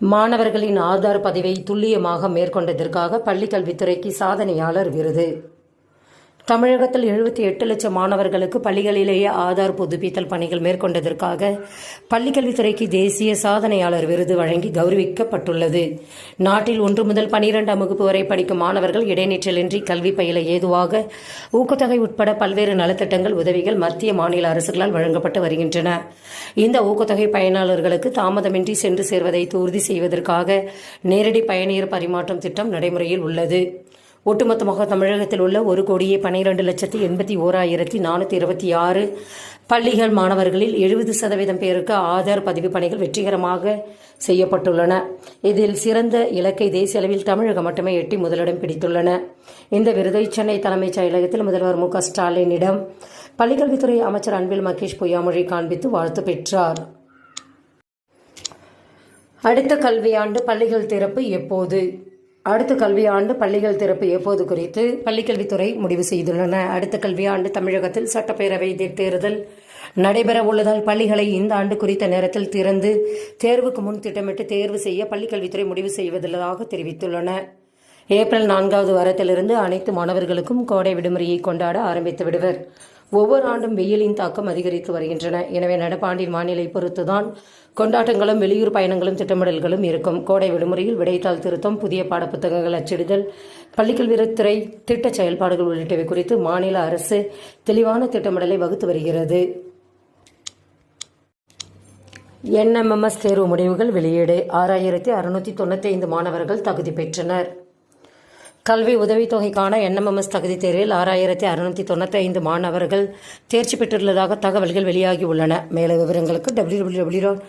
மாணவர்களின் ஆதார் பதிவை துல்லியமாக மேற்கொண்டதற்காக பள்ளிக்கல்வித்துறைக்கு சாதனையாளர் விருது. தமிழகத்தில் எழுபத்தி எட்டு லட்சம் மாணவர்களுக்கு பள்ளிகளிலேயே ஆதார் புதுப்பித்தல் பணிகள் மேற்கொண்டதற்காக பள்ளிக்கல்வித்துறைக்கு தேசிய சாதனையாளர் விருது வழங்கி கௌரவிக்கப்பட்டுள்ளது. நாட்டில் ஒன்று முதல் பனிரெண்டாம் வகுப்பு வரை படிக்கும் மாணவர்கள் இடைநிற்றலின்றி கல்வி பயில ஏதுவாக ஊக்கத்தொகை உட்பட பல்வேறு நலத்திட்டங்கள் உதவிகள் மத்திய மாநில அரசுகளால் வழங்கப்பட்டு வருகின்றன. இந்த ஊக்கத்தொகை பயனாளர்களுக்கு தாமதமின்றி சென்று சேர்வதை உறுதி செய்வதற்காக நேரடி பயணியர் பரிமாற்றம் திட்டம் நடைமுறையில் உள்ளது. ஒட்டுமொத்தமாக தமிழகத்தில் உள்ள ஒரு கோடியே பன்னிரண்டு லட்சத்தி எண்பத்தி ஓராயிரத்தி நானூற்றி இருபத்தி ஆறு பள்ளிகள் மாணவர்களில் எழுபது சதவீதம் பேருக்கு ஆதார் பதிவு பணிகள் வெற்றிகரமாக செய்யப்பட்டுள்ளன. இதில் சிறந்த இலக்கை தேசிய அளவில் தமிழகம் மட்டுமே எட்டி முதலிடம் பிடித்துள்ளன. இந்த விருதை சென்னை தலைமைச் செயலகத்தில் முதல்வர் மு க ஸ்டாலினிடம் பள்ளிக்கல்வித்துறை அமைச்சர் அன்பில் மகேஷ் பொய்யாமொழி காண்பித்து வாழ்த்து பெற்றார். அடுத்த கல்வியாண்டு பள்ளிகள் திறப்பு எப்போது? அடுத்த கல்வியாண்டு பள்ளிகள் திறப்பு எப்போது குறித்து பள்ளிக்கல்வித்துறை முடிவு செய்துள்ளன. அடுத்த கல்வியாண்டு தமிழகத்தில் சட்டப்பேரவை தேர்தல் நடைபெற உள்ளதால் பள்ளிகளை இந்த ஆண்டு குறித்த நேரத்தில் திறந்து தேர்வுக்கு முன் திட்டமிட்டு தேர்வு செய்ய பள்ளிக்கல்வித்துறை முடிவு செய்வதாக தெரிவித்துள்ளன. ஏப்ரல் நான்காவது வாரத்திலிருந்து அனைத்து மாணவர்களுக்கும் கோடை விடுமுறையை கொண்டாட ஆரம்பித்து விடுவர். ஒவ்வொரு ஆண்டும் வெயிலின் தாக்கம் அதிகரித்து வருகின்றன. எனவே நடப்பாண்டின் வானிலை பொறுத்துதான் கொண்டாட்டங்களும் வெளியூர் பயணங்களும் திட்டமிடல்களும் இருக்கும். கோடை விடுமுறையில் விடைத்தாள் திருத்தம் புதிய பாடப்புத்தகங்கள் அச்சிடுதல் பள்ளிக்கல்வித்துறை திட்ட செயல்பாடுகள் உள்ளிட்டவை குறித்து மாநில அரசு தெளிவான திட்டமிடலை வகுத்து வருகிறது. என்எம்எம்எஸ் தேர்வு முடிவுகள் வெளியீடு. ஆறாயிரத்தி அறுநூற்றி தொண்ணூற்றி ஐந்து மாணவர்கள் தகுதி பெற்றனர். கல்வி உதவித்தொகைக்கான என்எம்எம்எஸ் தகுதி தேர்வில் ஆறாயிரத்தி அறுநூற்றி தொண்ணூற்றி ஐந்து மாணவர்கள் தேர்ச்சி பெற்றுள்ளதாக தகவல்கள் வெளியாகி உள்ளன மேலும் விவரங்களுக்கு W W W dot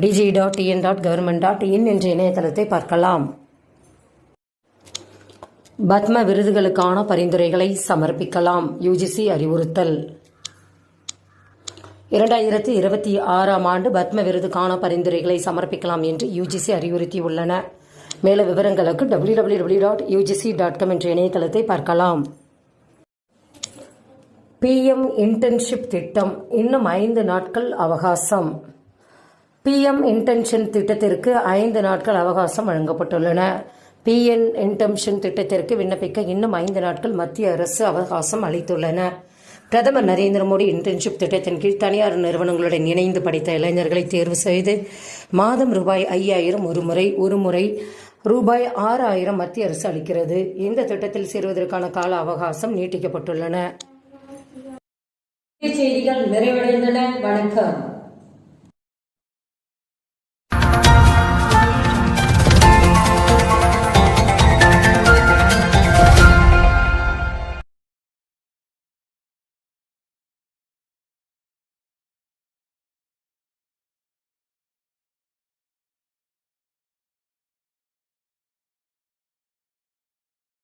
DG dot TN dot government dot in என்ற இணையதளத்தை பார்க்கலாம். பத்ம விருதுகளுக்கான பரிந்துரைகளை சமர்ப்பிக்கலாம். யுஜிசி அறிவுறுத்தல். இரண்டாயிரத்தி இருபத்தி ஆறாம் ஆண்டு பத்ம விருதுக்கான பரிந்துரைகளை சமர்ப்பிக்கலாம் என்று யுஜிசி அறிவுறுத்தியுள்ளன. மேலும் விவரங்களுக்கு W W W dot UGC dot com என்ற இணையதளத்தை பார்க்கலாம். பிஎம் இன்டர்ன்ஷிப் திட்டம். இன்னும் ஐந்து நாட்கள் அவகாசம். பிஎம் இன்டென்ஷன் திட்டத்திற்கு ஐந்து நாட்கள் அவகாசம் வழங்கப்பட்டுள்ளன. பிஎன் இன்டென்ஷன் திட்டத்திற்கு விண்ணப்பிக்க இன்னும் ஐந்து நாட்கள் மத்திய அரசு அவகாசம் அளித்துள்ளன. பிரதமர் நரேந்திர மோடி இன்டர்ன்ஷிப் திட்டத்தின் கீழ் தனியார் நிறுவனங்களுடன் இணைந்து படித்த இளைஞர்களை தேர்வு செய்து மாதம் ரூபாய் ஐயாயிரம் ஒரு முறை ஒரு முறை ரூபாய் ஆறாயிரம் மத்திய அரசு அளிக்கிறது. இந்த திட்டத்தில் சேருவதற்கான கால அவகாசம் நீட்டிக்கப்பட்டுள்ளன. செய்திகள் நிறைவடைந்தன. வணக்கம்.